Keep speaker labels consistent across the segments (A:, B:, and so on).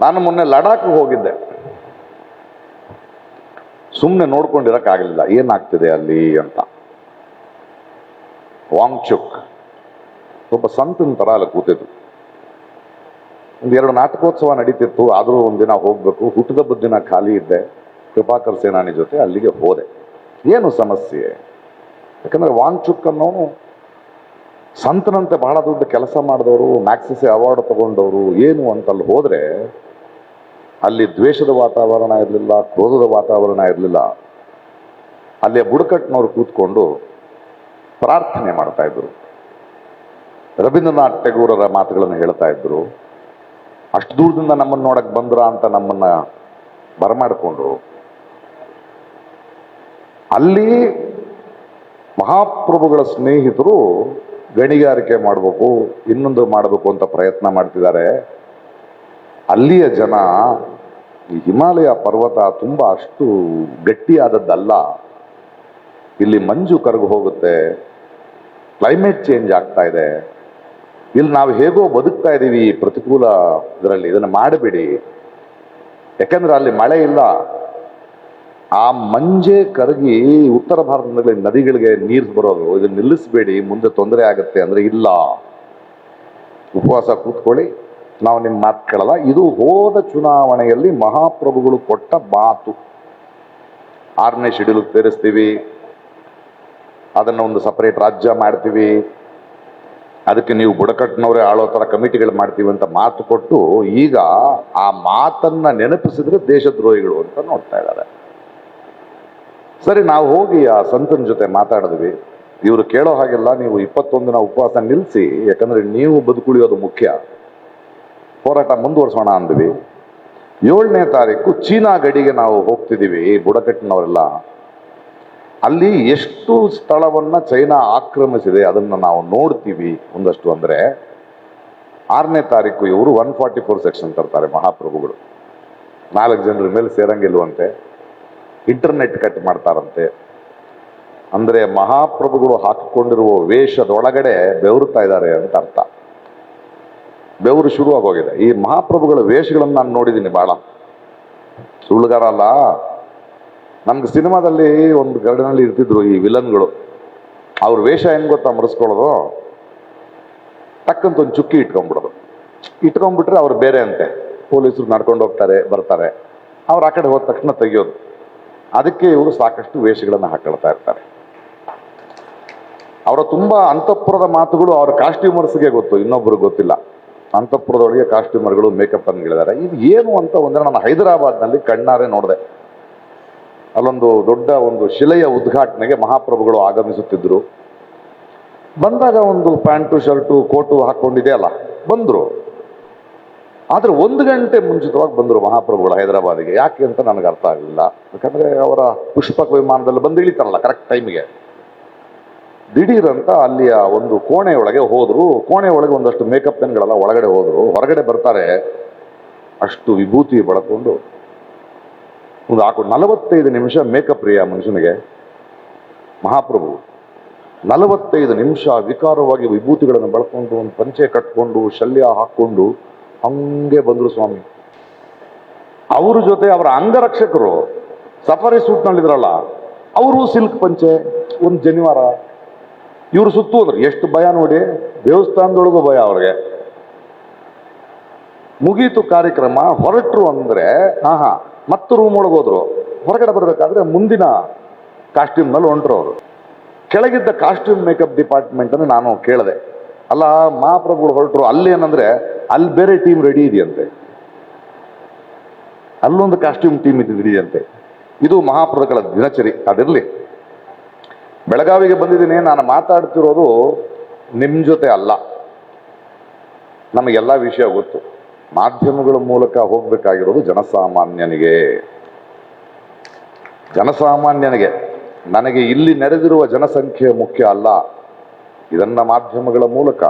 A: ನಾನು ಮೊನ್ನೆ ಲಡಾಖ್ ಹೋಗಿದ್ದೆ. ಸುಮ್ಮನೆ ನೋಡ್ಕೊಂಡಿರೋಕ್ಕಾಗಲಿಲ್ಲ. ಏನಾಗ್ತಿದೆ ಅಲ್ಲಿ ಅಂತ. ವಾಂಗ್ಚುಕ್. ಒಬ್ಬ ಸಂತನ ತರ ಅಲ್ಲಿ ಕೂತಿದ್ರು ಒಂದೆರಡು ನಾಟಕೋತ್ಸವ ನಡೀತಿತ್ತು. ಆದರೂ ಒಂದಿನ ಹೋಗ್ಬೇಕು. ಹುಟ್ಟದಬ್ಬದ ದಿನ ಖಾಲಿ ಇದ್ದೆ. ಕೃಪಾಕರ್ ಸೇನಾನಿ ಜೊತೆ ಅಲ್ಲಿಗೆ ಹೋದೆ. ಏನು ಸಮಸ್ಯೆ? ಯಾಕಂದ್ರೆ ವಾಂಗ್ಚುಕ್ ಅನ್ನೋನು ಸಂತನಂತೆ ಬಹಳ ದೊಡ್ಡ ಕೆಲಸ ಮಾಡಿದವರು ಮ್ಯಾಕ್ಸಿಸೆ ಅವಾರ್ಡ್ ತಗೊಂಡವರು ಏನು ಅಂತ ಅಲ್ಲಿ ಹೋದ್ರೆ, ಅಲ್ಲಿ ದ್ವೇಷದ ವಾತಾವರಣ ಇರಲಿಲ್ಲ, ಕ್ರೋಧದ ವಾತಾವರಣ ಇರಲಿಲ್ಲ. ಅಲ್ಲಿಯ ಬುಡಕಟ್ಟಿನವರು ಕೂತ್ಕೊಂಡು ಪ್ರಾರ್ಥನೆ ಮಾಡ್ತಾ ಇದ್ರು. ರವೀಂದ್ರನಾಥ್ ಟೆಗೂರರ ಮಾತುಗಳನ್ನು ಹೇಳ್ತಾ ಇದ್ರು. ಅಷ್ಟು ದೂರದಿಂದ ನಮ್ಮನ್ನು ನೋಡಕ್ ಬಂದ್ರ ಅಂತ ನಮ್ಮನ್ನ ಬರಮಾಡಿಕೊಂಡ್ರು. ಅಲ್ಲಿ ಮಹಾಪ್ರಭುಗಳ ಸ್ನೇಹಿತರು ಗಣಿಗಾರಿಕೆ ಮಾಡಬೇಕು, ಇನ್ನೊಂದು ಮಾಡಬೇಕು ಅಂತ ಪ್ರಯತ್ನ ಮಾಡ್ತಿದ್ದಾರೆ. ಅಲ್ಲಿಯ ಜನ ಈ ಹಿಮಾಲಯ ಪರ್ವತ ತುಂಬ ಅಷ್ಟು ಗಟ್ಟಿಯಾದದ್ದಲ್ಲ. ಇಲ್ಲಿ ಮಂಜು ಕರಗು ಹೋಗುತ್ತೆ ಕ್ಲೈಮೇಟ್ ಚೇಂಜ್ ಆಗ್ತಾ ಇದೆ. ಇಲ್ಲಿ ನಾವು ಹೇಗೋ ಬದುಕ್ತಾ ಇದ್ದೀವಿ ಈ ಪ್ರತಿಕೂಲ ಇದರಲ್ಲಿ, ಇದನ್ನು ಮಾಡಬೇಡಿ. ಯಾಕಂದ್ರೆ ಅಲ್ಲಿ ಮಳೆ ಇಲ್ಲ. ಆ ಮಂಜೆ ಕರಗಿ ಉತ್ತರ ಭಾರತದಲ್ಲಿ ನದಿಗಳಿಗೆ ನೀರು ಬರೋದು ಇದನ್ನ ನಿಲ್ಲಿಸಬೇಡಿ, ಮುಂದೆ ತೊಂದರೆ ಆಗುತ್ತೆ ಅಂದ್ರೆ ಇಲ್ಲ. ಉಪವಾಸ ಕೂತ್ಕೊಳ್ಳಿ. ನಾವು ನಿಮ್ಮ ಮಾತು ಕೇಳಲ್ಲ. ಇದು ಹೋದ ಚುನಾವಣೆಯಲ್ಲಿ ಮಹಾಪ್ರಭುಗಳು ಕೊಟ್ಟ ಮಾತು. ಆರನೇ ಶೆಡ್ಯೂಲ್ ಸೇರಿಸ್ತೀವಿ. ಅದನ್ನ ಒಂದು ಸಪರೇಟ್ ರಾಜ್ಯ ಮಾಡ್ತೀವಿ. ಅದಕ್ಕೆ ನೀವು ಬುಡಕಟ್ಟಿನವರೇ ಆಳೋ ಥರ ಕಮಿಟಿಗಳು ಮಾಡ್ತೀವಿ ಅಂತ ಮಾತು ಕೊಟ್ಟು ಈಗ ಆ ಮಾತನ್ನ ನೆನಪಿಸಿದ್ರೆ ದೇಶದ್ರೋಹಿಗಳು ಅಂತ ನೋಡ್ತಾ ಇದ್ದಾರೆ. ಸರಿ, ನಾವು ಹೋಗಿ ಆ ಸಂತನ ಜೊತೆ ಮಾತಾಡಿದ್ವಿ. ಇವರು ಕೇಳೋ ಹಾಗೆಲ್ಲ ನೀವು ಇಪ್ಪತ್ತೊಂದಿನ ಉಪವಾಸ ನಿಲ್ಲಿಸಿ ಯಾಕಂದ್ರೆ ನೀವು ಬದುಕುಳಿಯೋದು ಮುಖ್ಯ. ಹೋರಾಟ ಮುಂದುವರಿಸೋಣ ಅಂದ್ವಿ. ಏಳನೇ ತಾರೀಕು ಚೀನಾ ಗಡಿಗೆ ನಾವು ಹೋಗ್ತಿದ್ದೀವಿ ಬುಡಕಟ್ಟಿನವರೆಲ್ಲ. ಅಲ್ಲಿ ಎಷ್ಟು ಸ್ಥಳವನ್ನ ಚೈನಾ ಆಕ್ರಮಿಸಿದೆ ಅದನ್ನು ನಾವು ನೋಡ್ತೀವಿ ಒಂದಷ್ಟು ಅಂದ್ರೆ, ಆರನೇ ತಾರೀಕು ಇವರು ಒನ್ ಫಾರ್ಟಿ ಫೋರ್ ಸೆಕ್ಷನ್ ತರ್ತಾರೆ ಮಹಾಪ್ರಭುಗಳು. ನಾಲ್ಕು ಜನರ ಮೇಲೆ ಸೇರಂಗಿಲ್ವಂತೆ. ಇಂಟರ್ನೆಟ್ ಕಟ್ ಮಾಡ್ತಾರಂತೆ. ಅಂದ್ರೆ ಮಹಾಪ್ರಭುಗಳು ಹಾಕಿಕೊಂಡಿರುವ ವೇಷದೊಳಗಡೆ ಬೆವರುತ್ತಾ ಇದ್ದಾರೆ ಅಂತ ಅರ್ಥ. ಬೆವರು ಶುರುವಾಗೋಗಿದೆ ಈ ಮಹಾಪ್ರಭುಗಳ ವೇಷಗಳನ್ನು ನಾನು ನೋಡಿದ್ದೀನಿ ಬಹಳ. ಸುಳ್ಳುಗಾರ ಅಲ್ಲ. ನಮ್ಗೆ ಸಿನಿಮಾದಲ್ಲಿ ಒಂದು ಗರ್ಡನಲ್ಲಿ ಇರ್ತಿದ್ರು ಈ ವಿಲನ್ಗಳು. ಅವ್ರ ವೇಷ ಹೆಂಗ್ ಗೊತ್ತಾ ಮರೆಸ್ಕೊಳ್ಳೋದು? ತಕ್ಕಂತ ಒಂದು ಚುಕ್ಕಿ ಇಟ್ಕೊಂಡ್ಬಿಡೋದು. ಇಟ್ಕೊಂಡ್ಬಿಟ್ರೆ ಅವ್ರು ಬೇರೆ ಅಂತೆ. ಪೊಲೀಸರು ನಡ್ಕೊಂಡು ಹೋಗ್ತಾರೆ, ಬರ್ತಾರೆ. ಅವ್ರು ಆ ಕಡೆ ಹೋದ ತಕ್ಷಣ ತೆಗಿಯೋದು. ಅದಕ್ಕೆ ಇವರು ಸಾಕಷ್ಟು ವೇಷಗಳನ್ನು ಹಾಕೊಳ್ತಾ ಇರ್ತಾರೆ. ಅವರ ತುಂಬಾ ಅಂತಃಪುರದ ಮಾತುಗಳು ಅವರ ಕಾಸ್ಟ್ಯೂಮರ್ಸ್ಗೆ ಗೊತ್ತು ಇನ್ನೊಬ್ಬರು ಗೊತ್ತಿಲ್ಲ. ಅಂತಃಪುರದೊಳಗೆ ಕಾಸ್ಟ್ಯೂಮರ್ಗಳು ಮೇಕಪ್ ಅನ್ಗಳಿದ್ದಾರೆ ಇದು ಏನು ಅಂತ ಒಂದಿನ ನಾನು ಹೈದರಾಬಾದ್ನಲ್ಲಿ ಕಣ್ಣಾರೆ ನೋಡಿದೆ. ಅಲ್ಲೊಂದು ದೊಡ್ಡ ಒಂದು ಶಿಲೆಯ ಉದ್ಘಾಟನೆಗೆ ಮಹಾಪ್ರಭುಗಳು ಆಗಮಿಸುತ್ತಿದ್ದರು. ಬಂದಾಗ ಒಂದು ಪ್ಯಾಂಟು, ಶರ್ಟು, ಕೋಟು ಹಾಕೊಂಡಿದೆ ಅಲ್ಲ, ಬಂದ್ರು. ಆದ್ರೆ ಒಂದು ಗಂಟೆ ಮುಂಚಿತವಾಗಿ ಬಂದರು ಮಹಾಪ್ರಭುಗಳು ಹೈದರಾಬಾದಿಗೆ. ಯಾಕೆ ಅಂತ ನನಗೆ ಅರ್ಥ ಆಗಲಿಲ್ಲ. ಯಾಕಂದರೆ ಅವರ ಪುಷ್ಪಕ ವಿಮಾನದಲ್ಲಿ ಬಂದು ಇಳಿತಾರಲ್ಲ ಕರೆಕ್ಟ್ ಟೈಮಿಗೆ ದಿಢೀರಂತ ಅಲ್ಲಿಯ ಒಂದು ಕೋಣೆ ಒಳಗೆ ಹೋದ್ರು. ಕೋಣೆ ಒಳಗೆ ಒಂದಷ್ಟು ಮೇಕಪ್ ಪೆನ್ಗಳೆಲ್ಲ ಒಳಗಡೆ ಹೋದರು. ಹೊರಗಡೆ ಬರ್ತಾರೆ. ಅಷ್ಟು ವಿಭೂತಿ ಬಳಕೊಂಡು ಒಂದು ಹಾಕೊಂಡು ನಲವತ್ತೈದು ನಿಮಿಷ ಮೇಕಪ್ ಆ ಮನುಷ್ಯನಿಗೆ. ಮಹಾಪ್ರಭು, ನಲವತ್ತೈದು ನಿಮಿಷ ವಿಕಾರವಾಗಿ ವಿಭೂತಿಗಳನ್ನು ಬಳಕೊಂಡು ಒಂದು ಪಂಚೆ ಕಟ್ಕೊಂಡು, ಶಲ್ಯ ಹಾಕೊಂಡು ಹಂಗೆ ಬಂದರು ಸ್ವಾಮಿ. ಅವ್ರ ಜೊತೆ ಅವರ ಅಂಗರಕ್ಷಕರು ಸಫಾರಿ ಸೂಟ್ನಲ್ಲಿದ್ರಲ್ಲ, ಅವರು ಸಿಲ್ಕ್ ಪಂಚೆ, ಒಂದು ಜನಿವಾರ. ಇವರು ಸುತ್ತು ಅಂದ್ರೆ ಎಷ್ಟು ಭಯ ನೋಡಿ, ದೇವಸ್ಥಾನದೊಳಗೂ ಭಯ ಅವ್ರಿಗೆ. ಮುಗೀತು ಕಾರ್ಯಕ್ರಮ, ಹೊರಟ್ರು ಅಂದ್ರೆ ಹಾ ಹಾ ಮತ್ತೆ ರೂಮ್ ಒಳಗೆ ಹೋದ್ರು. ಹೊರಗಡೆ ಬರಬೇಕಾದ್ರೆ ಮುಂದಿನ ಕಾಸ್ಟ್ಯೂಮ್ನಲ್ಲಿ ಹೊಂಟ್ರು ಅವರು. ಕೆಳಗಿದ್ದ ಕಾಸ್ಟ್ಯೂಮ್ ಮೇಕಪ್ ಡಿಪಾರ್ಟ್ಮೆಂಟ್ ಅನ್ನು ನಾನು ಕೇಳಿದೆ. ಅಲ್ಲ, ಮಹಾಪ್ರಭುಗಳು ಹೊರಟರು. ಅಲ್ಲೇನಂದ್ರೆ ಅಲ್ಲಿ ಬೇರೆ ಟೀಮ್ ರೆಡಿ ಇದೆಯಂತೆ. ಅಲ್ಲೊಂದು ಕಾಸ್ಟ್ಯೂಮ್ ಟೀಮ್ ಇದೆಯಂತೆ ಇದು ಮಹಾಪ್ರಭುಗಳ ದಿನಚರಿ. ಅದಿರಲಿ. ಬೆಳಗಾವಿಗೆ ಬಂದಿದ್ದೀನಿ. ನಾನು ಮಾತಾಡ್ತಿರೋದು ನಿಮ್ಮ ಜೊತೆ ಅಲ್ಲ. ನಮಗೆಲ್ಲ ವಿಷಯ ಗೊತ್ತು. ಮಾಧ್ಯಮಗಳ ಮೂಲಕ ಹೋಗಬೇಕಾಗಿರೋದು ಜನಸಾಮಾನ್ಯನಿಗೆ. ಜನಸಾಮಾನ್ಯನಿಗೆ. ನನಗೆ ಇಲ್ಲಿ ನಡೆದಿರುವ ಜನಸಂಖ್ಯೆ ಮುಖ್ಯ ಅಲ್ಲ. ಇದನ್ನ ಮಾಧ್ಯಮಗಳ ಮೂಲಕ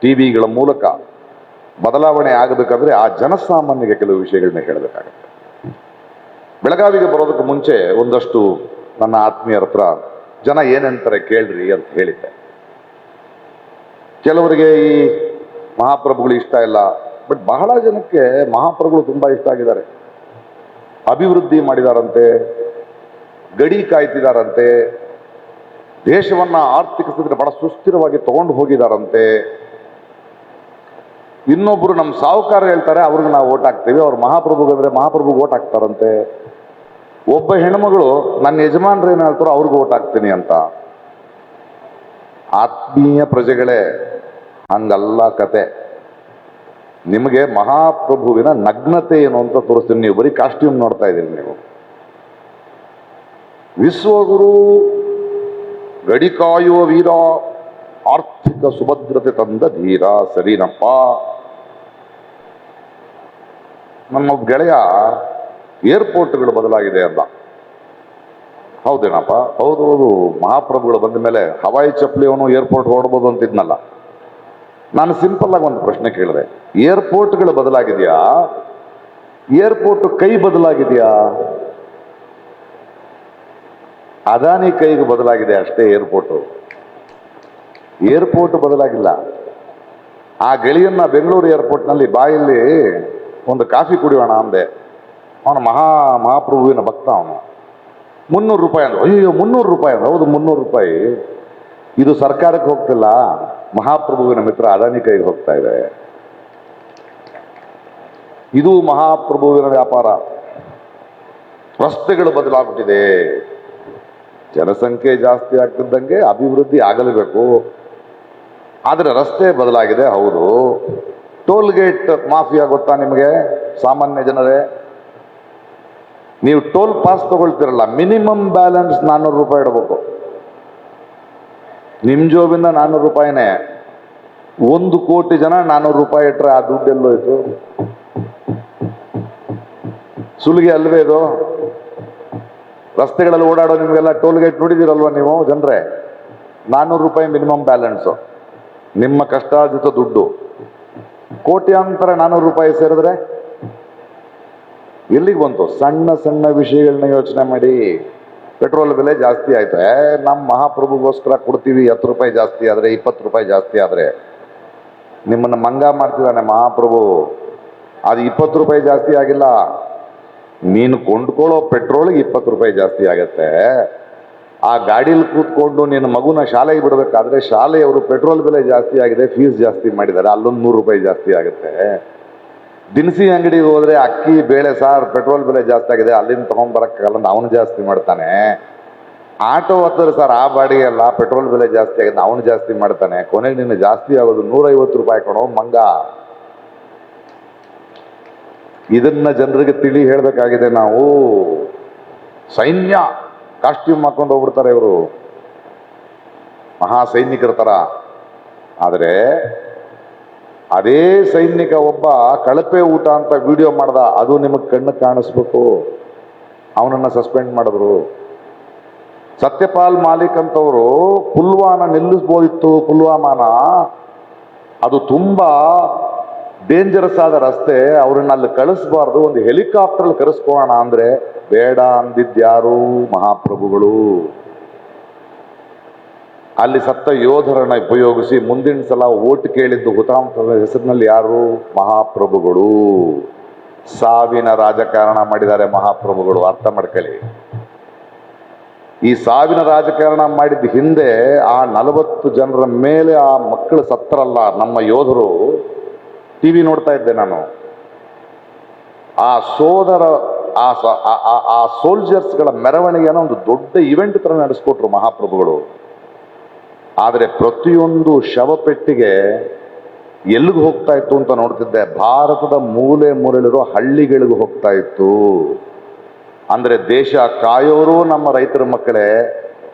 A: ಟಿವಿಗಳ ಮೂಲಕ ಬದಲಾವಣೆ ಆಗಬೇಕಾದ್ರೆ ಆ ಜನಸಾಮಾನ್ಯರಿಗೆ ಕೆಲವು ವಿಷಯಗಳನ್ನ ಹೇಳಬೇಕಾಗತ್ತೆ. ಬೆಳಗಾವಿಗೆ ಬರೋದಕ್ಕೆ ಮುಂಚೆ ಒಂದಷ್ಟು ನನ್ನ ಆತ್ಮೀಯರ ಹತ್ರ, ಜನ ಏನಂತಾರೆ ಕೇಳ್ರಿ ಅಂತ ಹೇಳಿದ್ದೆ. ಕೆಲವರಿಗೆ ಈ ಮಹಾಪ್ರಭುಗಳು ಇಷ್ಟ ಇಲ್ಲ, ಬಟ್ ಬಹಳ ಜನಕ್ಕೆ ಮಹಾಪ್ರಭುಗಳು ತುಂಬಾ ಇಷ್ಟ ಆಗಿದ್ದಾರೆ. ಅಭಿವೃದ್ಧಿ ಮಾಡಿದಾರಂತೆ, ಗಡಿ ಕಾಯ್ತಿದಾರಂತೆ, ದೇಶವನ್ನ ಆರ್ಥಿಕ ಸ್ಥಿತಿ ಬಹಳ ಸುಸ್ಥಿರವಾಗಿ ತಗೊಂಡು ಹೋಗಿದಾರಂತೆ. ಇನ್ನೊಬ್ರು ನಮ್ಮ ಸಾಹುಕಾರ ಹೇಳ್ತಾರೆ, ಅವ್ರಿಗೆ ನಾವು ಓಟ್ ಹಾಕ್ತೀವಿ. ಅವ್ರು ಮಹಾಪ್ರಭುಗಂದ್ರೆ ಮಹಾಪ್ರಭುಗೆ ಓಟ್ ಹಾಕ್ತಾರಂತೆ. ಒಬ್ಬ ಹೆಣ್ಮಗಳು, ನನ್ನ ಯಜಮಾನ್ರು ಏನ್ ಹೇಳ್ತಾರೋ ಅವ್ರಿಗೆ ಓಟ್ ಹಾಕ್ತೀನಿ ಅಂತ. ಆತ್ಮೀಯ ಪ್ರಜೆಗಳೇ, ಹಂಗಲ್ಲ ಕತೆ. ನಿಮಗೆ ಮಹಾಪ್ರಭುವಿನ ನಗ್ನತೆ ಏನು ಅಂತ ತೋರಿಸ್ತೀನಿ. ನೀವು ಬರೀ ಕಾಸ್ಟ್ಯೂಮ್ ನೋಡ್ತಾ ಇದ್ದೀರಿ ನೀವು. ವಿಶ್ವಗುರು, ಗಡಿ ಕಾಯುವ ವೀರ, ಆರ್ಥಿಕ ಸುಭದ್ರತೆ ತಂದ ಧೀರ ಸರಿನಪ್ಪ. ಒಬ್ಬ ಗೆಳೆಯ ಏರ್ಪೋರ್ಟ್ಗಳು ಬದಲಾಗಿದೆ ಅಂತ. ಹೌದೇನಪ್ಪ? ಹೌದು ಹೌದು. ಮಹಾಪ್ರಭುಗಳು ಬಂದ ಮೇಲೆ ಹವಾಯಿ ಚಪ್ಪಲಿ ಅವನು ಏರ್ಪೋರ್ಟ್ ಹೊರಡ್ಬೋದು ಅಂತಿದ್ನಲ್ಲ. ನಾನು ಸಿಂಪಲ್ ಆಗಿ ಒಂದು ಪ್ರಶ್ನೆ ಕೇಳಿದೆ. ಏರ್ಪೋರ್ಟ್ಗಳು ಬದಲಾಗಿದೆಯಾ? ಏರ್ಪೋರ್ಟ್ ಕೈ ಬದಲಾಗಿದೆಯಾ? ಅದಾನಿ ಕೈಗೆ ಬದಲಾಗಿದೆ ಅಷ್ಟೇ ಏರ್ಪೋರ್ಟು. ಏರ್ಪೋರ್ಟ್ ಬದಲಾಗಿಲ್ಲ. ಆ ಗೆಳೆಯನ್ನ ಬೆಂಗಳೂರು ಏರ್ಪೋರ್ಟ್ನಲ್ಲಿ ಬಾಯಲ್ಲಿ ಒಂದು ಕಾಫಿ ಕುಡಿಯೋಣ ಅಂದೆ. ಅವನು ಮಹಾ, ಮಹಾಪ್ರಭುವಿನ ಭಕ್ತ ಅವನು. ಮುನ್ನೂರು ರೂಪಾಯಿ ಅಂದ್ರೆ. ಅಯ್ಯೋ ಮುನ್ನೂರು ರೂಪಾಯಿ ಅಂದ್ರೆ. ಹೌದು, ಮುನ್ನೂರು ರೂಪಾಯಿ. ಇದು ಸರ್ಕಾರಕ್ಕೆ ಹೋಗ್ತಿಲ್ಲ. ಮಹಾಪ್ರಭುವಿನ ಮಿತ್ರ ಅದಾನಿ ಕೈಗೆ ಹೋಗ್ತಾ ಇದೆ. ಇದು ಮಹಾಪ್ರಭುವಿನ ವ್ಯಾಪಾರ. ರಸ್ತೆಗಳು ಬದಲಾಗ್ಬಿಟ್ಟಿದೆ. ಜನಸಂಖ್ಯೆ ಜಾಸ್ತಿ ಆಗ್ತಿದ್ದಂಗೆ ಅಭಿವೃದ್ಧಿ ಆಗಲೇಬೇಕು. ಆದರೆ ರಸ್ತೆ ಬದಲಾಗಿದೆ, ಹೌದು. ಟೋಲ್ ಗೇಟ್ ಮಾಫಿಯಾ ಗೊತ್ತಾ ನಿಮಗೆ? ಸಾಮಾನ್ಯ ಜನರೇ, ನೀವು ಟೋಲ್ ಪಾಸ್ ತಗೊಳ್ತಿರಲ್ಲ, ಮಿನಿಮಮ್ ಬ್ಯಾಲೆನ್ಸ್ ನಾನ್ನೂರು ರೂಪಾಯಿ ಇಡಬೇಕು. ನಿಮ್ಮ ಜೋಬಿಂದ ನಾನ್ನೂರು ರೂಪಾಯಿನೇ. ಒಂದು ಕೋಟಿ ಜನ ನಾನ್ನೂರು ರೂಪಾಯಿ ಇಟ್ಟರೆ ಆ ದುಡ್ಡು ಎಲ್ಲೋಯ್ತು? ಸುಲಿಗೆ ಅಲ್ವೇ ಇದು? ರಸ್ತೆಗಳಲ್ಲಿ ಓಡಾಡೋ ನಿಮಗೆಲ್ಲ ಟೋಲ್ ಗೇಟ್ ನೋಡಿದಿರಲ್ವ ನೀವು ಜನರೇ? ನಾನ್ನೂರು ರೂಪಾಯಿ ಮಿನಿಮಮ್ ಬ್ಯಾಲೆನ್ಸು. ನಿಮ್ಮ ಕಷ್ಟಾರ್ಜಿತ ದುಡ್ಡು. ಕೋಟ್ಯಾಂತರ ನಾನ್ನೂರು ರೂಪಾಯಿ ಸೇರಿದ್ರೆ ಎಲ್ಲಿಗೆ ಬಂತು? ಸಣ್ಣ ಸಣ್ಣ ವಿಷಯಗಳನ್ನ ಯೋಚನೆ ಮಾಡಿ. ಪೆಟ್ರೋಲ್ ಬೆಲೆ ಜಾಸ್ತಿ ಆಯ್ತು. ಏ ನಮ್ಮ ಮಹಾಪ್ರಭುಗೋಸ್ಕರ ಕೊಡ್ತೀವಿ ಹತ್ತು ರೂಪಾಯಿ ಜಾಸ್ತಿ ಆದರೆ, ಇಪ್ಪತ್ತು ರೂಪಾಯಿ ಜಾಸ್ತಿ ಆದರೆ. ನಿಮ್ಮನ್ನು ಮಂಗ ಮಾಡ್ತಿದ್ದಾನೆ ಮಹಾಪ್ರಭು. ಅದು ಇಪ್ಪತ್ತು ರೂಪಾಯಿ ಜಾಸ್ತಿ ಆಗಿಲ್ಲ. ನೀನು ಕೊಂಡ್ಕೊಳ್ಳೋ ಪೆಟ್ರೋಲ್ಗೆ ಇಪ್ಪತ್ತು ರೂಪಾಯಿ ಜಾಸ್ತಿ ಆಗತ್ತೆ. ಆ ಗಾಡೀಲಿ ಕೂತ್ಕೊಂಡು ನಿನ್ನ ಮಗುನ ಶಾಲೆಗೆ ಬಿಡಬೇಕಾದ್ರೆ ಶಾಲೆಯವರು ಪೆಟ್ರೋಲ್ ಬೆಲೆ ಜಾಸ್ತಿ ಆಗಿದೆ ಫೀಸ್ ಜಾಸ್ತಿ ಮಾಡಿದ್ದಾರೆ, ಅಲ್ಲೊಂದು ನೂರು ರೂಪಾಯಿ ಜಾಸ್ತಿ ಆಗುತ್ತೆ. ದಿನಸಿ ಅಂಗಡಿಗೆ ಹೋದರೆ ಅಕ್ಕಿ, ಬೇಳೆ, ಸಾರ್ ಪೆಟ್ರೋಲ್ ಬೆಲೆ ಜಾಸ್ತಿ ಆಗಿದೆ, ಅಲ್ಲಿಂದ ತೊಗೊಂಬರಕ್ಕಾಗಲ್ಲ ಅವನು ಜಾಸ್ತಿ ಮಾಡ್ತಾನೆ. ಆಟೋ ಹತ್ತಿರ ಸರ್, ಆ ಬಾಡಿಗೆ ಅಲ್ಲ ಪೆಟ್ರೋಲ್ ಬೆಲೆ ಜಾಸ್ತಿ ಆಗಿದೆ, ಅವನು ಜಾಸ್ತಿ ಮಾಡ್ತಾನೆ. ಕೊನೆಗೆ ನಿನ್ನ ಜಾಸ್ತಿ ಆಗೋದು ನೂರೈವತ್ತು ರೂಪಾಯಿ ಕೊಡೋ ಮಂಗ. ಇದನ್ನ ಜನರಿಗೆ ತಿಳಿ ಹೇಳಬೇಕಾಗಿದೆ ನಾವು. ಸೈನ್ಯ. ಕಾಸ್ಟ್ಯೂಮ್ ಹಾಕೊಂಡು ಹೋಗ್ಬಿಡ್ತಾರೆ ಇವರು. ಮಹಾ ಸೈನಿಕರ ತರ. ಆದರೆ ಅದೇ ಸೈನಿಕ ಒಬ್ಬ ಕಳಪೆ ಊಟ ಅಂತ ವಿಡಿಯೋ ಮಾಡ್ದ, ಅದು ನಿಮಗೆ ಕಣ್ಣು ಕಾಣಿಸ್ಬೇಕು. ಅವನನ್ನ ಸಸ್ಪೆಂಡ್ ಮಾಡಿದ್ರು. ಸತ್ಯಪಾಲ್ ಮಾಲಿಕ್ ಅಂತವರು ಪುಲ್ವಾನ ನಿಲ್ಲಿಸ್ಬೋದಿತ್ತು, ಪುಲ್ವಾಮಾನ. ಅದು ತುಂಬಾ ಡೇಂಜರಸ್ ಆದ ರಸ್ತೆ, ಅವ್ರನ್ನ ಅಲ್ಲಿ ಕಳಿಸ್ಬಾರ್ದು, ಒಂದು ಹೆಲಿಕಾಪ್ಟರ್ ಕರೆಸ್ಕೋಣ ಅಂದ್ರೆ ಬೇಡ ಅಂದಿದ್ಯಾರು ಮಹಾಪ್ರಭುಗಳು. ಅಲ್ಲಿ ಸತ್ತ ಯೋಧರನ್ನ ಉಪಯೋಗಿಸಿ ಮುಂದಿನ ಸಲ ಓಟ್ ಕೇಳಿದ್ದು ಹುತಾಂಶದ ಹೆಸರಿನಲ್ಲಿ ಯಾರು? ಮಹಾಪ್ರಭುಗಳು. ಸಾವಿನ ರಾಜಕಾರಣ ಮಾಡಿದ್ದಾರೆ ಮಹಾಪ್ರಭುಗಳು, ಅರ್ಥ ಮಾಡ್ಕೊಳ್ಳಿ. ಈ ಸಾವಿನ ರಾಜಕಾರಣ ಮಾಡಿದ ಹಿಂದೆ ಆ ನಲವತ್ತು ಜನರ ಮೇಲೆ ಆ ಮಕ್ಕಳು ಸತ್ತರಲ್ಲ ನಮ್ಮ ಯೋಧರು. ಟಿವಿ ನೋಡ್ತಾ ಇದ್ದೆ ನಾನು. ಆ ಸೋದರ, ಆ ಆ- ಸೋಲ್ಜರ್ಸ್ಗಳ ಮೆರವಣಿಗೆನ ಒಂದು ದೊಡ್ಡ ಇವೆಂಟ್ ತರ ನಡೆಸ್ಕೊಟ್ರು ಮಹಾಪ್ರಭುಗಳು. ಆದರೆ ಪ್ರತಿಯೊಂದು ಶವಪೆಟ್ಟಿಗೆ ಎಲ್ಲಿಗೆ ಹೋಗ್ತಾ ಇತ್ತು ಅಂತ ನೋಡ್ತಿದ್ದೆ. ಭಾರತದ ಮೂಲೆ ಮೂಲೆಯಲ್ಲಿರೋ ಹಳ್ಳಿಗಳಿಗೆ ಹೋಗ್ತಾ ಇತ್ತು. ಅಂದರೆ ದೇಶ ಕಾಯೋರು ನಮ್ಮ ರೈತರ ಮಕ್ಕಳೇ,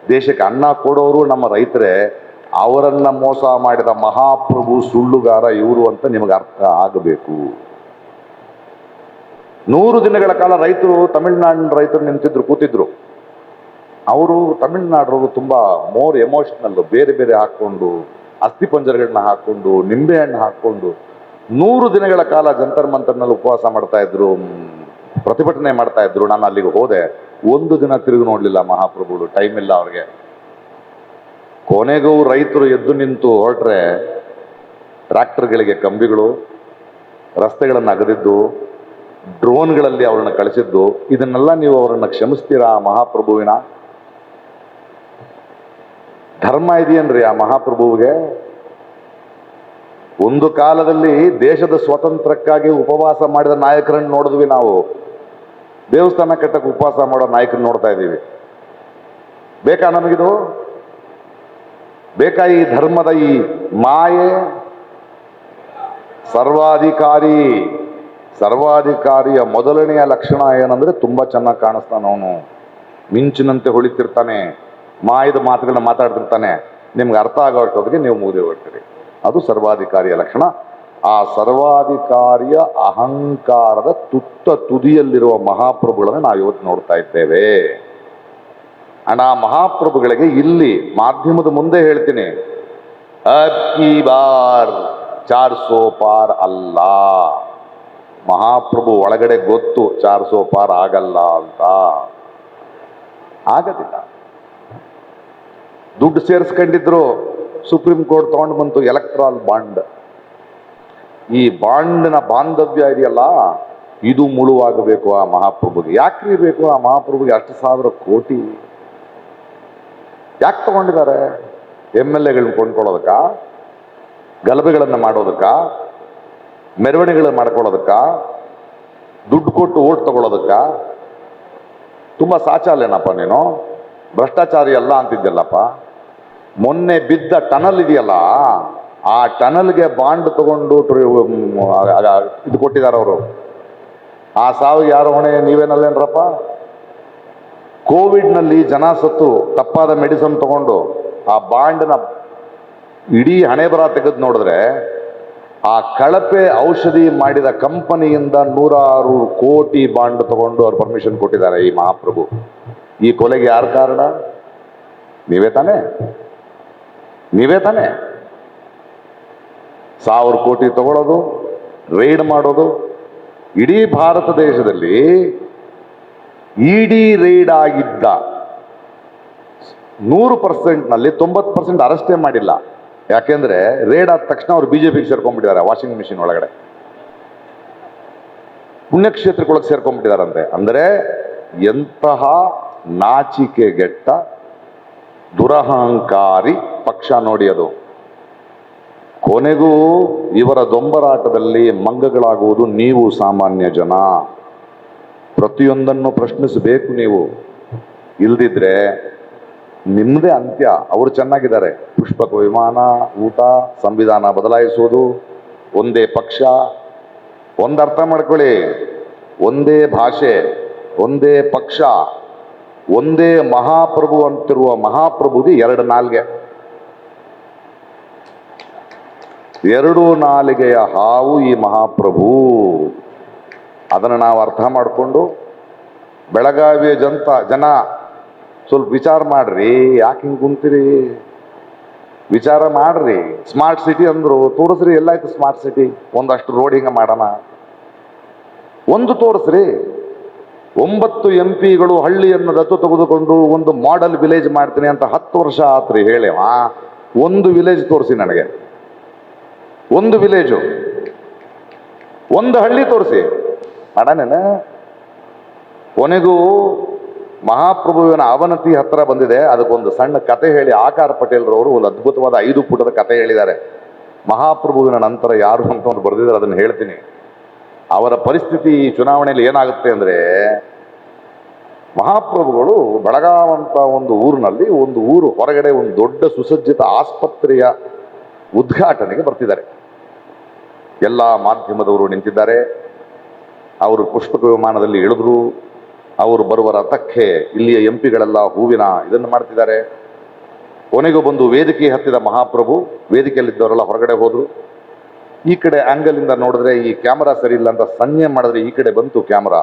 A: ದೇಶಕ್ಕೆ ಅನ್ನ ಕೊಡೋರು ನಮ್ಮ ರೈತರೇ ಅವರನ್ನ ಮೋಸ ಮಾಡಿದ ಮಹಾಪ್ರಭು ಸುಳ್ಳುಗಾರ ಇವರು ಅಂತ ನಿಮಗೆ ಅರ್ಥ ಆಗಬೇಕು. ನೂರು ದಿನಗಳ ಕಾಲ ರೈತರು, ತಮಿಳ್ನಾಡಿನ ರೈತರು ನಿಂತಿದ್ರು, ಕೂತಿದ್ರು. ಅವರು ತಮಿಳ್ನಾಡ್ರವರು ತುಂಬಾ ಮೋರ್ ಎಮೋಷನಲ್ ಬೇರೆ ಬೇರೆ ಹಾಕೊಂಡು ಅಸ್ಥಿ ಪಂಜರಗಳನ್ನ ಹಾಕೊಂಡು ನಿಂಬೆಹಣ್ಣು ಹಾಕೊಂಡು ನೂರು ದಿನಗಳ ಕಾಲ ಜಂತರ್ ಮಂತರ್ನಲ್ಲಿ ಉಪವಾಸ ಮಾಡ್ತಾ ಇದ್ರು, ಪ್ರತಿಭಟನೆ ಮಾಡ್ತಾ ಇದ್ರು. ನಾನು ಅಲ್ಲಿಗೆ ಹೋದೆ. ಒಂದು ದಿನ ತಿರುಗಿ ನೋಡಲಿಲ್ಲ ಮಹಾಪ್ರಭುಗಳು ಟೈಮ್ ಇಲ್ಲ ಅವ್ರಿಗೆ. ಕೊನೆಗೂ ರೈತರು ಎದ್ದು ನಿಂತು ಹೊರಟ್ರೆ ಟ್ರ್ಯಾಕ್ಟರ್ಗಳಿಗೆ ಕಂಬಿಗಳು, ರಸ್ತೆಗಳನ್ನು ಅಗದಿದ್ದು, ಡ್ರೋನ್ಗಳಲ್ಲಿ ಅವರನ್ನು ಕಳಿಸಿದ್ದು, ಇದನ್ನೆಲ್ಲ ನೀವು ಅವರನ್ನು ಕ್ಷಮಿಸ್ತೀರಾ ಮಹಾಪ್ರಭುವಿನ? ಧರ್ಮ ಇದೆಯೇನ್ರಿ ಆ ಮಹಾಪ್ರಭುವಿಗೆ? ಒಂದು ಕಾಲದಲ್ಲಿ ದೇಶದ ಸ್ವಾತಂತ್ರ್ಯಕ್ಕಾಗಿ ಉಪವಾಸ ಮಾಡಿದ ನಾಯಕರನ್ನು ನೋಡಿದ್ವಿ ನಾವು. ದೇವಸ್ಥಾನ ಕಟ್ಟಕ್ಕೆ ಉಪವಾಸ ಮಾಡೋ ನಾಯಕರನ್ನ ನೋಡ್ತಾ ಇದ್ದೀವಿ. ಬೇಕಾ ನಮಗಿದು? ಬೇಕಾ ಈ ಧರ್ಮದ ಈ ಮಾಯೆ ಸರ್ವಾಧಿಕಾರಿ, ಸರ್ವಾಧಿಕಾರಿಯ ಮೊದಲನೆಯ ಲಕ್ಷಣ ಏನಂದ್ರೆ ತುಂಬಾ ಚೆನ್ನಾಗಿ ಕಾಣಿಸ್ತಾನ ಅವನು. ಮಿಂಚಿನಂತೆ ಹೊಳಿತಿರ್ತಾನೆ, ಮಾಯದ ಮಾತುಗಳನ್ನ ಮಾತಾಡ್ತಿರ್ತಾನೆ. ನಿಮ್ಗೆ ಅರ್ಥ ಆಗೋಷ್ಟೊತ್ತಿಗೆ ನೀವು ಮುಗಿದು ಹೋಗ್ತೀರಿ. ಅದು ಸರ್ವಾಧಿಕಾರಿಯ ಲಕ್ಷಣ. ಆ ಸರ್ವಾಧಿಕಾರಿಯ ಅಹಂಕಾರದ ತುತ್ತ ತುದಿಯಲ್ಲಿರುವ ಮಹಾಪ್ರಭುಗಳನ್ನು ನಾವು ಇವತ್ತು ನೋಡ್ತಾ ಇದ್ದೇವೆ. ಆ ಮಹಾಪ್ರಭುಗಳಿಗೆ ಇಲ್ಲಿ ಮಾಧ್ಯಮದ ಮುಂದೆ ಹೇಳ್ತೀನಿ. ಅಕ್ಕಿ ಬಾರ್ ಚಾರ್ ಸೋ ಪಾರ್ ಅಲ್ಲ. ಮಹಾಪ್ರಭು ಒಳಗಡೆ ಗೊತ್ತು ಚಾರ್ ಸೋ ಪಾರ್ ಆಗಲ್ಲ ಅಂತ. ಆಗದಿಲ್ಲ. ದುಡ್ಡು ಸೇರಿಸ್ಕೊಂಡಿದ್ರು ಸುಪ್ರೀಂ ಕೋರ್ಟ್ ತಗೊಂಡು ಬಂತು ಎಲೆಕ್ಟ್ರಾಲ್ ಬಾಂಡ್. ಈ ಬಾಂಡ್ನ ಬಾಂಧವ್ಯ ಇದೆಯಲ್ಲ, ಇದು ಮುಳುವಾಗಬೇಕು ಆ ಮಹಾಪ್ರಭುಗೆ. ಯಾಕ್ರಿ ಬೇಕು ಆ ಮಹಾಪ್ರಭುಗೆ? ಅಷ್ಟು ಸಾವಿರ ಕೋಟಿ. ಯಾಕೆ ತಗೊಂಡಿದ್ದಾರೆ? ಎಂ ಎಲ್ ಎಗಳನ್ನ ಕೊಂಡ್ಕೊಳ್ಳೋದಕ್ಕ? ಗಲಭೆಗಳನ್ನು ಮಾಡೋದಕ್ಕ? ಮೆರವಣಿಗೆಗಳನ್ನ ಮಾಡ್ಕೊಳ್ಳೋದಕ್ಕ? ದುಡ್ಡು ಕೊಟ್ಟು ಓಟ್ ತಗೊಳ್ಳೋದಕ್ಕ? ತುಂಬ ಸಾಚಾಲೇನಪ್ಪ ನೀನು. ಭ್ರಷ್ಟಾಚಾರಿ ಅಲ್ಲ ಅಂತಿದ್ದಲ್ಲಪ್ಪ. ಮೊನ್ನೆ ಬಿದ್ದ ಟನಲ್ ಇದೆಯಲ್ಲ, ಆ ಟನಲ್ಗೆ ಬಾಂಡ್ ತಗೊಂಡು ಇದು ಕೊಟ್ಟಿದ್ದಾರೆ ಅವರು. ಆ ಸಾವು ಯಾರು ಹೊಣೆ? ನೀವೇನಲ್ಲೇನ್ರಪ್ಪ? ಕೋವಿಡ್ನಲ್ಲಿ ಜನ ಸತ್ತು ತಪ್ಪಾದ ಮೆಡಿಸನ್ ತಗೊಂಡು ಆ ಬಾಂಡ್ನ ಇಡೀ ಹಣೆ ಬರ ತೆಗೆದು ನೋಡಿದ್ರೆ ಆ ಕಳಪೆ ಔಷಧಿ ಮಾಡಿದ ಕಂಪನಿಯಿಂದ ನೂರಾರು ಕೋಟಿ ಬಾಂಡ್ ತಗೊಂಡು ಅವ್ರು ಪರ್ಮಿಷನ್ ಕೊಟ್ಟಿದ್ದಾರೆ ಈ ಮಹಾಪ್ರಭು. ಈ ಕೊಲೆಗೆ ಯಾರು ಕಾರಣ? ನೀವೇ ತಾನೇ. ನೀವೇ ತಾನೇ. ಸಾವಿರ ಕೋಟಿ ತಗೊಳ್ಳೋದು ರೈಡ್ ಮಾಡೋದು, ಇಡೀ ಭಾರತ ದೇಶದಲ್ಲಿ ಇಡಿ ರೈಡ್ ಆಗಿದ್ದ. ನೂರು ಪರ್ಸೆಂಟ್ನಲ್ಲಿ ತೊಂಬತ್ತು ಪರ್ಸೆಂಟ್ ಅರೆಸ್ಟೇ ಮಾಡಿಲ್ಲ. ಯಾಕೆಂದ್ರೆ ರೇಡ್ ಆದ ತಕ್ಷಣ ಅವ್ರು ಬಿಜೆಪಿಗೆ ಸೇರ್ಕೊಂಡ್ಬಿಟ್ಟಿದ್ದಾರೆ ವಾಷಿಂಗ್ ಮಿಷಿನ್ ಒಳಗಡೆ. ಪುಣ್ಯಕ್ಷೇತ್ರಕ್ಕೊಳಗೆ ಸೇರ್ಕೊಂಡ್ಬಿಟ್ಟಿದಾರಂತೆ ಅಂದರೆ ಎಂತಹ ನಾಚಿಕೆಗೆಟ್ಟ ದುರಹಂಕಾರಿ ಪಕ್ಷ ನೋಡಿ ಅದು. ಕೊನೆಗೂ ಇವರ ದೊಂಬರಾಟದಲ್ಲಿ ಮಂಗಗಳಾಗುವುದು ನೀವು ಸಾಮಾನ್ಯ ಜನ. ಪ್ರತಿಯೊಂದನ್ನು ಪ್ರಶ್ನಿಸಬೇಕು ನೀವು. ಇಲ್ದಿದ್ರೆ ನಿಮ್ಮದೇ ಅಂತ್ಯ. ಅವರು ಚೆನ್ನಾಗಿದ್ದಾರೆ. ಪುಷ್ಪಕ ವಿಮಾನ, ಊಟ, ಸಂವಿಧಾನ ಬದಲಾಯಿಸುವುದು ಒಂದೇ ಪಕ್ಷ. ಒಂದು ಅರ್ಥ ಮಾಡ್ಕೊಳ್ಳಿ. ಒಂದೇ ಭಾಷೆ, ಒಂದೇ ಪಕ್ಷ, ಒಂದೇ ಮಹಾಪ್ರಭು ಅಂತಿರುವ ಮಹಾಪ್ರಭುಗೆ ಎರಡು ನಾಲ್ಗೆ. ಎರಡು ನಾಲಿಗೆಯ ಹಾವು ಈ ಮಹಾಪ್ರಭು. ಅದನ್ನು ನಾವು ಅರ್ಥ ಮಾಡಿಕೊಂಡು ಬೆಳಗಾವಿಯ ಜನತ, ಜನ ಸ್ವಲ್ಪ ವಿಚಾರ ಮಾಡ್ರಿ. ಯಾಕೆ ಹಿಂಗೆ ಕುಂತೀರಿ ವಿಚಾರ ಮಾಡ್ರಿ. ಸ್ಮಾರ್ಟ್ ಸಿಟಿ ಅಂದ್ರು ತೋರಿಸ್ರಿ, ಎಲ್ಲಾಯ್ತು ಸ್ಮಾರ್ಟ್ ಸಿಟಿ. ಒಂದಷ್ಟು ರೋಡ್ ಹಿಂಗೆ ಮಾಡೋಣ. ಒಂದು ತೋರಿಸ್ರಿ. ಒಂಬತ್ತು ಎಂ ಪಿಗಳು ಹಳ್ಳಿಯನ್ನು ದತ್ತು ತೆಗೆದುಕೊಂಡು ಒಂದು ಮಾಡೆಲ್ ವಿಲೇಜ್ ಮಾಡ್ತೀನಿ ಅಂತ ಹತ್ತು ವರ್ಷ ಆತ್ರಿ ಹೇಳೇವ ಒಂದು ವಿಲೇಜ್ ತೋರಿಸಿ ನನಗೆ. ಒಂದು ವಿಲೇಜು ಒಂದು ಹಳ್ಳಿ ತೋರಿಸಿ. ಮಾಡೋಣ ಕೊನೆಗೂ ಮಹಾಪ್ರಭುವಿನ ಅವನತಿ ಹತ್ರ ಬಂದಿದೆ. ಅದಕ್ಕೊಂದು ಸಣ್ಣ ಕತೆ ಹೇಳಿ ಆಕಾರ ಪಟೇಲ್ರವರು ಒಂದು ಅದ್ಭುತವಾದ ಐದು ಪುಟದ ಕತೆ ಹೇಳಿದ್ದಾರೆ. ಮಹಾಪ್ರಭುವಿನ ನಂತರ ಯಾರು ಅಂತ ಒಂದು ಬರೆದಿದ್ದಾರೆ ಅದನ್ನು ಹೇಳ್ತೀನಿ. ಅವರ ಪರಿಸ್ಥಿತಿ ಈ ಚುನಾವಣೆಯಲ್ಲಿ ಏನಾಗುತ್ತೆ ಅಂದರೆ, ಮಹಾಪ್ರಭುಗಳು ಬೆಳಗಾವ್ ಅಂತ ಒಂದು ಊರಿನಲ್ಲಿ ಒಂದು ಊರು ಹೊರಗಡೆ ಒಂದು ದೊಡ್ಡ ಸುಸಜ್ಜಿತ ಆಸ್ಪತ್ರೆಯ ಉದ್ಘಾಟನೆಗೆ ಬರ್ತಿದ್ದಾರೆ. ಎಲ್ಲ ಮಾಧ್ಯಮದವರು ನಿಂತಿದ್ದಾರೆ. ಅವರು ಪುಷ್ಪಕ ವಿಮಾನದಲ್ಲಿ ಇಳಿದ್ರು. ಅವರು ಬರುವ ರಥಕ್ಕೆ ಇಲ್ಲಿಯ ಎಂಪಿಗಳೆಲ್ಲ ಹೂವಿನ ಇದನ್ನು ಮಾಡ್ತಿದ್ದಾರೆ. ಕೊನೆಗೂ ಬಂದು ವೇದಿಕೆ ಹತ್ತಿದ ಮಹಾಪ್ರಭು ವೇದಿಕೆಯಲ್ಲಿದ್ದವರೆಲ್ಲ ಹೊರಗಡೆ ಹೋದ್ರು. ಈ ಕಡೆ ಆಂಗಲ್ ಇಂದ ನೋಡಿದ್ರೆ ಈ ಕ್ಯಾಮರಾ ಸರಿ ಇಲ್ಲ ಅಂತ ಸಂಜ್ಞೆ ಮಾಡಿದ್ರೆ ಈ ಕಡೆ ಬಂತು ಕ್ಯಾಮರಾ.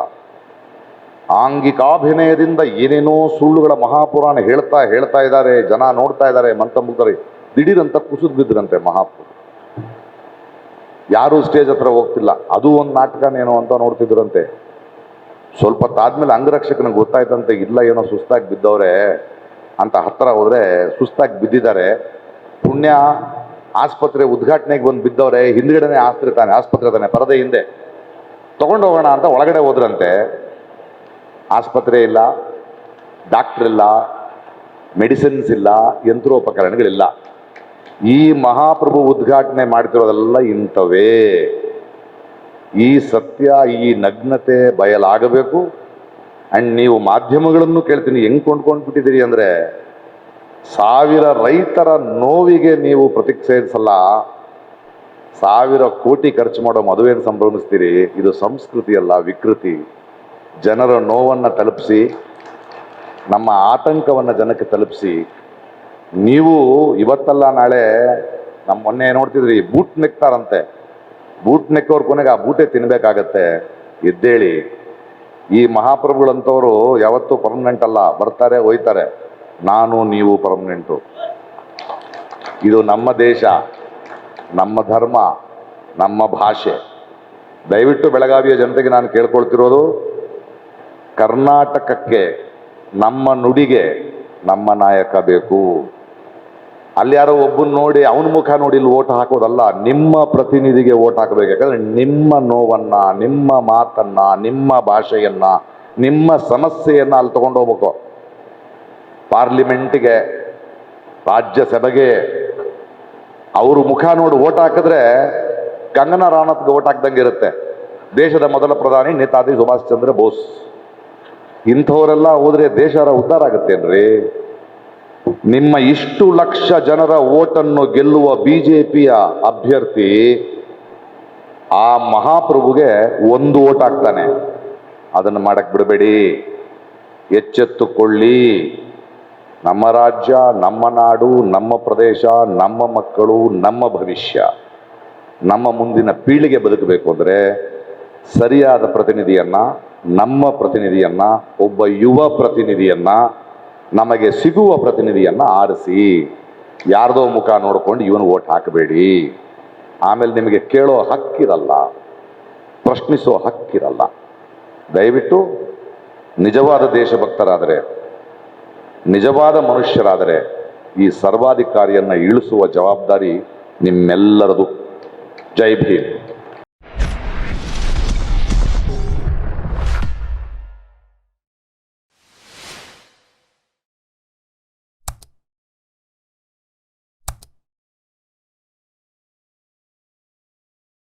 A: ಆಂಗಿಕಾಭಿನಯದಿಂದ ಏನೇನೋ ಸುಳ್ಳುಗಳ ಮಹಾಪುರಾಣ ಹೇಳ್ತಾ ಹೇಳ್ತಾ ಇದ್ದಾರೆ, ಜನ ನೋಡ್ತಾ ಇದ್ದಾರೆ, ಮಂತ್ರಮುಗ್ಧರು. ದಿಢೀರಂತ ಕುಸಿದು ಬಿದ್ದರಂತೆ ಮಹಾಪ್ರಭು. ಯಾರೂ ಸ್ಟೇಜ್ ಹತ್ರ ಹೋಗ್ತಿಲ್ಲ. ಅದು ಒಂದು ನಾಟಕನೇನೋ ಅಂತ ನೋಡ್ತಿದ್ರಂತೆ. ಸ್ವಲ್ಪ ತಾದ್ಮೇಲೆ ಅಂಗರಕ್ಷಕನಿಗೆ ಗೊತ್ತಾಯ್ತಂತೆ, ಇಲ್ಲ ಏನೋ ಸುಸ್ತಾಗಿ ಬಿದ್ದವ್ರೆ ಅಂತ ಹತ್ರ ಹೋದ್ರೆ ಸುಸ್ತಾಗಿ ಬಿದ್ದಿದ್ದಾರೆ. ಪುಣ್ಯ ಆಸ್ಪತ್ರೆ ಉದ್ಘಾಟನೆಗೆ ಬಂದು ಬಿದ್ದವ್ರೆ, ಹಿಂದ್ಗಡೆನೆ ಆಸ್ಪತ್ರೆ ತಾನೆ ಆಸ್ಪತ್ರೆ ತಾನೆ, ಪರದೆ ಹಿಂದೆ. ಹೋಗೋಣ ಅಂತ ಒಳಗಡೆ ಹೋದ್ರಂತೆ. ಆಸ್ಪತ್ರೆ ಇಲ್ಲ, ಡಾಕ್ಟರ್ ಇಲ್ಲ, ಮೆಡಿಸಿನ್ಸ್ ಇಲ್ಲ, ಯಂತ್ರೋಪಕರಣಗಳಿಲ್ಲ. ಈ ಮಹಾಪ್ರಭು ಉದ್ಘಾಟನೆ ಮಾಡ್ತಿರೋದೆಲ್ಲ ಇಂಥವೇ. ಈ ಸತ್ಯ, ಈ ನಗ್ನತೆ ಬಯಲಾಗಬೇಕು. ಅಂಡ್ ನೀವು ಮಾಧ್ಯಮಗಳನ್ನು ಕೇಳ್ತೀನಿ, ಹೆಂಗ್ ಕೊಂಡ್ಕೊಂಡ್ಬಿಟ್ಟಿದ್ದೀರಿ ಅಂದ್ರೆ, ಸಾವಿರ ರೈತರ ನೋವಿಗೆ ನೀವು ಪ್ರತಿಕ್ರಿಯಿಸಲ್ಲ ಸಾವಿರ ಕೋಟಿ ಖರ್ಚು ಮಾಡೋ ಮದುವೆಯನ್ನು ಸಂಭ್ರಮಿಸ್ತೀರಿ. ಇದು ಸಂಸ್ಕೃತಿಯಲ್ಲ ವಿಕೃತಿ. ಜನರ ನೋವನ್ನ ತಲುಪಿಸಿ, ನಮ್ಮ ಆತಂಕವನ್ನ ಜನಕ್ಕೆ ತಲುಪಿಸಿ ನೀವು ಇವತ್ತಲ್ಲ ನಾಳೆ ನಮ್ಮ ಮೊನ್ನೆ ನೋಡ್ತಿದ್ರಿ, ಬೂಟ್ ನೆಕ್ತಾರಂತೆ. ಬೂಟ್ ನೆಕ್ಕವ್ರ ಕೊನೆಗೆ ಆ ಬೂಟೆ ತಿನ್ಬೇಕಾಗತ್ತೆ. ಎದ್ದೇಳಿ. ಈ ಮಹಾಪ್ರಭುಗಳಂತವರು ಯಾವತ್ತೂ ಪರ್ಮನೆಂಟ್ ಅಲ್ಲ, ಬರ್ತಾರೆ, ಹೋಯ್ತಾರೆ. ನಾನು, ನೀವು ಪರ್ಮನೆಂಟು ಇದು ನಮ್ಮ ದೇಶ, ನಮ್ಮ ಧರ್ಮ, ನಮ್ಮ ಭಾಷೆ. ದಯವಿಟ್ಟು ಬೆಳಗಾವಿಯ ಜನತೆಗೆ ನಾನು ಕೇಳ್ಕೊಳ್ತಿರೋದು, ಕರ್ನಾಟಕಕ್ಕೆ ನಮ್ಮ ನುಡಿಗೆ ನಮ್ಮ ನಾಯಕ ಬೇಕು. ಅಲ್ಲಿ ಯಾರೋ ಒಬ್ಬನ್ ನೋಡಿ ಅವನ ಮುಖ ನೋಡಿ ಇಲ್ಲಿ ಓಟ್ ಹಾಕೋದಲ್ಲ, ನಿಮ್ಮ ಪ್ರತಿನಿಧಿಗೆ ಓಟ್ ಹಾಕಬೇಕು. ಯಾಕಂದ್ರೆ ನಿಮ್ಮ ನೋವನ್ನ, ನಿಮ್ಮ ಮಾತನ್ನ, ನಿಮ್ಮ ಭಾಷೆಯನ್ನ, ನಿಮ್ಮ ಸಮಸ್ಯೆಯನ್ನ ಅಲ್ಲಿ ತಗೊಂಡು ಹೋಗ್ಬೇಕು ಪಾರ್ಲಿಮೆಂಟ್ಗೆ ರಾಜ್ಯಸಭೆಗೆ ಅವರು ಮುಖ ನೋಡಿ ಓಟ್ ಹಾಕಿದ್ರೆ ಕಂಗನಾ ರಾಣತ್ಗೆ ಓಟ್ ಹಾಕ್ದಂಗೆ ಇರುತ್ತೆ. ದೇಶದ ಮೊದಲ ಪ್ರಧಾನಿ ನೇತಾಜಿ ಸುಭಾಷ್ ಚಂದ್ರ ಬೋಸ್. ಇಂಥವರೆಲ್ಲ ಹೋದ್ರೆ ದೇಶ ಉದ್ಧಾರ ಆಗುತ್ತೇನ್ರಿ ನಿಮ್ಮ ಇಷ್ಟು ಲಕ್ಷ ಜನರ ಓಟನ್ನು ಗೆಲ್ಲುವ ಬಿಜೆಪಿಯ ಅಭ್ಯರ್ಥಿ ಆ ಮಹಾಪ್ರಭುಗೆ ಒಂದು ಓಟ್ ಹಾಕ್ತಾನೆ ಅದನ್ನು ಮಾಡಕ್ ಬಿಡಬೇಡಿ. ಎಚ್ಚೆತ್ತುಕೊಳ್ಳಿ. ನಮ್ಮ ರಾಜ್ಯ, ನಮ್ಮ ನಾಡು, ನಮ್ಮ ಪ್ರದೇಶ, ನಮ್ಮ ಮಕ್ಕಳು, ನಮ್ಮ ಭವಿಷ್ಯ. ನಮ್ಮ ಮುಂದಿನ ಪೀಳಿಗೆ ಬದುಕಬೇಕು ಅಂದರೆ ಸರಿಯಾದ ಪ್ರತಿನಿಧಿಯನ್ನ, ನಮ್ಮ ಪ್ರತಿನಿಧಿಯನ್ನ, ಒಬ್ಬ ಯುವ ಪ್ರತಿನಿಧಿಯನ್ನ ನಮಗೆ ಸಿಗುವ ಪ್ರತಿನಿಧಿಯನ್ನು ಆರಿಸಿ. ಯಾರ್ದೋ ಮುಖ ನೋಡ್ಕೊಂಡು ಇವನು ಓಟ್ ಹಾಕಬೇಡಿ. ಆಮೇಲೆ ನಿಮಗೆ ಕೇಳೋ ಹಕ್ಕಿರಲ್ಲ, ಪ್ರಶ್ನಿಸೋ ಹಕ್ಕಿರಲ್ಲ. ದಯವಿಟ್ಟು ನಿಜವಾದ ದೇಶಭಕ್ತರಾದರೆ, ನಿಜವಾದ ಮನುಷ್ಯರಾದರೆ ಈ ಸರ್ವಾಧಿಕಾರಿಯನ್ನು ಇಳಿಸುವ ಜವಾಬ್ದಾರಿ ನಿಮ್ಮೆಲ್ಲರದು. ಜೈ ಭೀಮ್.